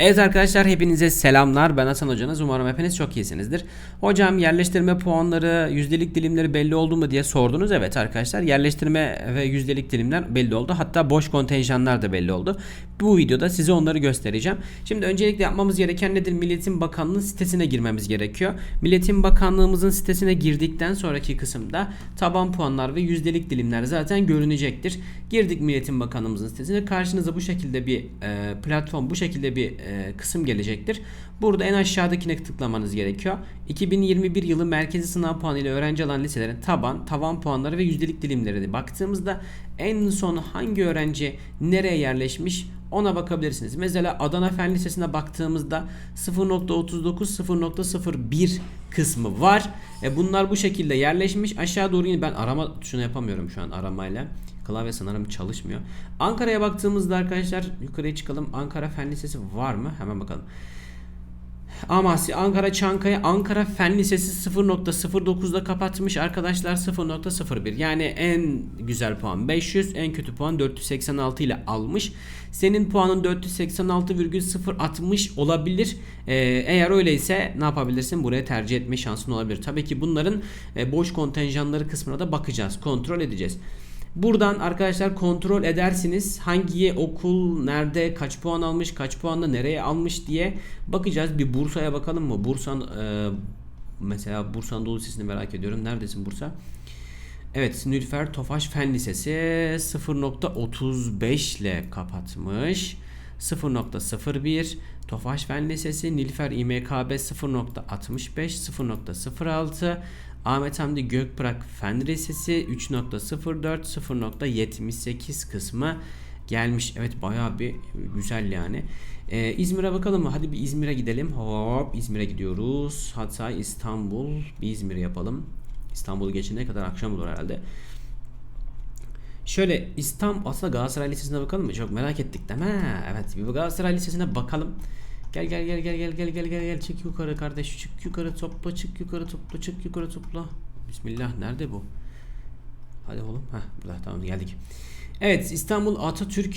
Evet arkadaşlar hepinize selamlar. Ben Hasan hocanız. Umarım hepiniz çok iyisinizdir. Hocam yerleştirme puanları, yüzdelik dilimleri belli oldu mu diye sordunuz. Evet arkadaşlar yerleştirme ve yüzdelik dilimler belli oldu. Hatta boş kontenjanlar da belli oldu. Bu videoda size onları göstereceğim. Şimdi öncelikle yapmamız gereken nedir? Milletin Bakanlığı sitesine girmemiz gerekiyor. Milletin Bakanlığımızın sitesine girdikten sonraki kısımda taban puanlar ve yüzdelik dilimler zaten görünecektir. Girdik Milletin Bakanlığımızın sitesine. Karşınıza bu şekilde bir e, platform, bu şekilde bir e, kısım gelecektir. Burada en aşağıdakine tıklamanız gerekiyor. 2021 yılı merkezi sınav puanı ile öğrenci alan liselerin taban, tavan puanları ve yüzdelik dilimlerine baktığımızda en son hangi öğrenci nereye yerleşmiş ona bakabilirsiniz. Mesela Adana Fen Lisesi'ne baktığımızda 0.39 0.01 kısmı var. E bunlar bu şekilde yerleşmiş. Aşağı doğru yine ben arama tuşunu yapamıyorum şu an aramayla. Klavye sanırım çalışmıyor. Ankara'ya baktığımızda arkadaşlar yukarıya çıkalım. Ankara Fen Lisesi var mı? Hemen bakalım. Amasya, Ankara, Çankaya, Ankara Fen Lisesi 0.09'da kapatmış arkadaşlar 0.01. Yani en güzel puan 500, en kötü puan 486 ile almış. Senin puanın 486,060 olabilir. Ee, eğer öyleyse ne yapabilirsin? Buraya tercih etme şansın olabilir. Tabii ki bunların e, boş kontenjanları kısmına da bakacağız. Kontrol edeceğiz. Buradan arkadaşlar kontrol edersiniz. Hangi okul nerede kaç puan almış, kaç puanla nereye almış diye bakacağız. Bir Bursa'ya bakalım mı? Bursa e, mesela Bursa Anadolu Lisesi'ni merak ediyorum. Neredesin Bursa? Evet Nülfer Tofaş Fen Lisesi 0.35 ile kapatmış. 0.01 Tofaş Fen Lisesi Nilfer İMKB 0.65 0.06 Ahmet Hamdi Gökbırak Fen Lisesi 3.04 0.78 kısmı gelmiş. Evet bayağı bir güzel yani. Ee, İzmir'e bakalım mı? Hadi bir İzmir'e gidelim. Hop İzmir'e gidiyoruz. Hatay, İstanbul. Bir İzmir yapalım. İstanbul'u geçene kadar akşam olur herhalde. Şöyle İstanbul aslında Galatasaray Lisesi'ne bakalım mı? Çok merak ettik değil mi? Evet bir Galatasaray Lisesi'ne bakalım. Gel gel gel gel gel gel gel gel gel çık yukarı kardeş çık yukarı topla çık yukarı topla çık yukarı topla. Bismillah nerede bu? Hadi oğlum. Heh burada tamam geldik. Evet İstanbul Atatürk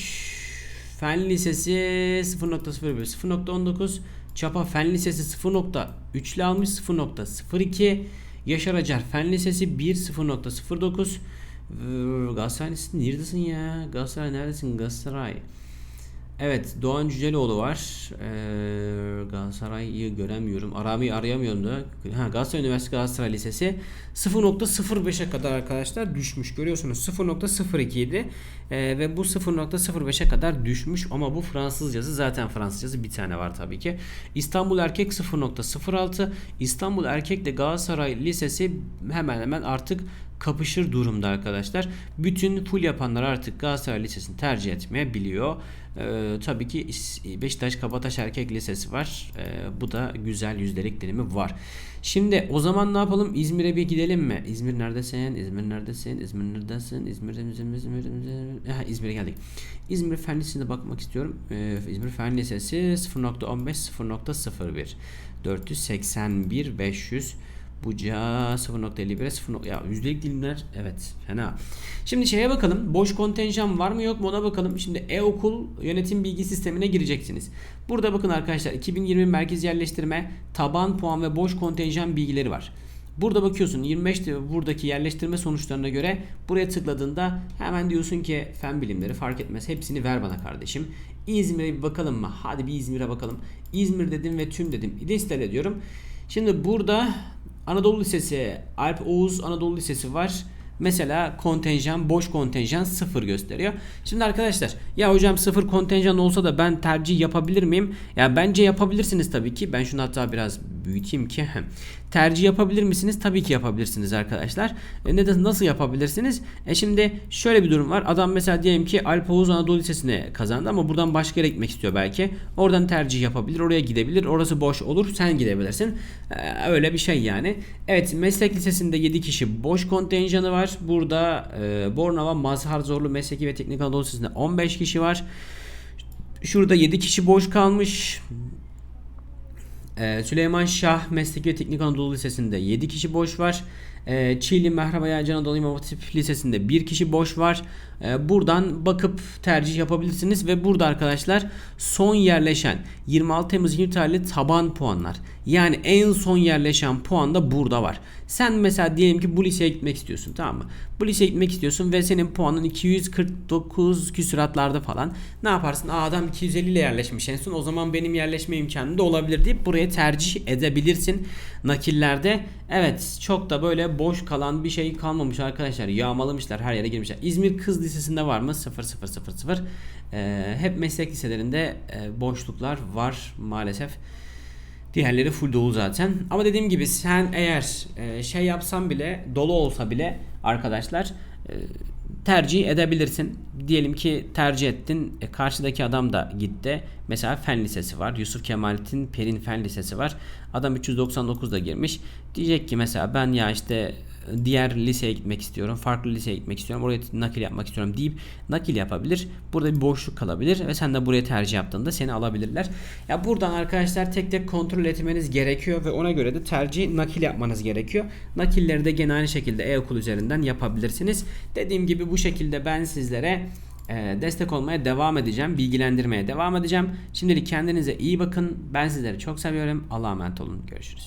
Fen Lisesi 0.01 0.19 Çapa Fen Lisesi 0.3 ile almış 0.02 Yaşar Acar Fen Lisesi 1 0.09 Galatasaray neredesin ya? Galatasaray neredesin? Galatasaray. Evet Doğan Cüceloğlu var. Ee, Galatasaray'ı göremiyorum. Aramayı arayamıyorum da. Ha, Galatasaray Üniversitesi Galatasaray Lisesi 0.05'e kadar arkadaşlar düşmüş. Görüyorsunuz 0.02 idi. Ee, ve bu 0.05'e kadar düşmüş. Ama bu Fransızcası zaten Fransızcası bir tane var tabii ki. İstanbul Erkek 0.06. İstanbul Erkek de Galatasaray Lisesi hemen hemen artık kapışır durumda arkadaşlar. Bütün full yapanlar artık Galatasaray Lisesi'ni tercih etmeyebiliyor. Ee, tabii ki Beşiktaş Kabataş Erkek Lisesi var. Ee, bu da güzel yüzdelik dilimi var. Şimdi o zaman ne yapalım? İzmir'e bir gidelim mi? İzmir neredesin? İzmir neredesin? İzmir neredesin? İzmir, İzmir, İzmir, İzmir. İzmir'e geldik. İzmir Fen Lisesi'ne bakmak istiyorum. Ee, İzmir Fen Lisesi 0.15 0.01 481 500 Buca 0.51'e 0. Ya yüzdelik dilimler evet fena. Şimdi şeye bakalım. Boş kontenjan var mı yok mu ona bakalım. Şimdi e-okul yönetim bilgi sistemine gireceksiniz. Burada bakın arkadaşlar 2020 merkez yerleştirme, taban puan ve boş kontenjan bilgileri var. Burada bakıyorsun 25 buradaki yerleştirme sonuçlarına göre buraya tıkladığında hemen diyorsun ki fen bilimleri fark etmez hepsini ver bana kardeşim. İzmir'e bir bakalım mı? Hadi bir İzmir'e bakalım. İzmir dedim ve tüm dedim. Listele diyorum. Şimdi burada Anadolu Lisesi, Alp Oğuz Anadolu Lisesi var. Mesela kontenjan, boş kontenjan sıfır gösteriyor. Şimdi arkadaşlar ya hocam sıfır kontenjan olsa da ben tercih yapabilir miyim? Ya bence yapabilirsiniz tabii ki. Ben şunu hatta biraz büyüteyim ki. tercih yapabilir misiniz? Tabii ki yapabilirsiniz arkadaşlar. E neden nasıl yapabilirsiniz? E şimdi şöyle bir durum var. Adam mesela diyelim ki Alp Oğuz Anadolu Lisesi'ne kazandı ama buradan başka yere gitmek istiyor belki. Oradan tercih yapabilir. Oraya gidebilir. Orası boş olur. Sen gidebilirsin. E, öyle bir şey yani. Evet meslek lisesinde 7 kişi boş kontenjanı var. Burada e, Bornova Mazhar Zorlu Mesleki ve Teknik Anadolu Lisesi'nde 15 kişi var. Şurada 7 kişi boş kalmış. Ee, Süleyman Şah Mesleki ve Teknik Anadolu Lisesi'nde 7 kişi boş var. Ee, Çiğli Mehraba Yaycan Anadolu İmam Hatip Lisesi'nde bir kişi boş var. Ee, buradan bakıp tercih yapabilirsiniz ve burada arkadaşlar son yerleşen 26 Temmuz 20 tarihli taban puanlar. Yani en son yerleşen puan da burada var. Sen mesela diyelim ki bu liseye gitmek istiyorsun tamam mı? Bu liseye gitmek istiyorsun ve senin puanın 249 küsuratlarda falan. Ne yaparsın? Aa adam 250 ile yerleşmiş en son. O zaman benim yerleşme imkanım da olabilir deyip buraya tercih edebilirsin nakillerde. Evet çok da böyle boş kalan bir şey kalmamış arkadaşlar. Yağmalamışlar her yere girmişler. İzmir Kız Lisesi'nde var mı? 0 0 0 0. Ee, hep meslek liselerinde e, boşluklar var maalesef. Diğerleri full dolu zaten. Ama dediğim gibi sen eğer e, şey yapsan bile dolu olsa bile arkadaşlar e, tercih edebilirsin. Diyelim ki tercih ettin. E, karşıdaki adam da gitti. Mesela Fen Lisesi var. Yusuf Kemalettin Perin Fen Lisesi var. Adam 399'da girmiş. Diyecek ki mesela ben ya işte diğer liseye gitmek istiyorum. Farklı liseye gitmek istiyorum. Oraya nakil yapmak istiyorum deyip nakil yapabilir. Burada bir boşluk kalabilir ve sen de buraya tercih yaptığında seni alabilirler. Ya buradan arkadaşlar tek tek kontrol etmeniz gerekiyor ve ona göre de tercih nakil yapmanız gerekiyor. Nakilleri de gene aynı şekilde e-okul üzerinden yapabilirsiniz. Dediğim gibi bu şekilde ben sizlere e, destek olmaya devam edeceğim. Bilgilendirmeye devam edeceğim. Şimdilik kendinize iyi bakın. Ben sizleri çok seviyorum. Allah'a emanet olun. Görüşürüz.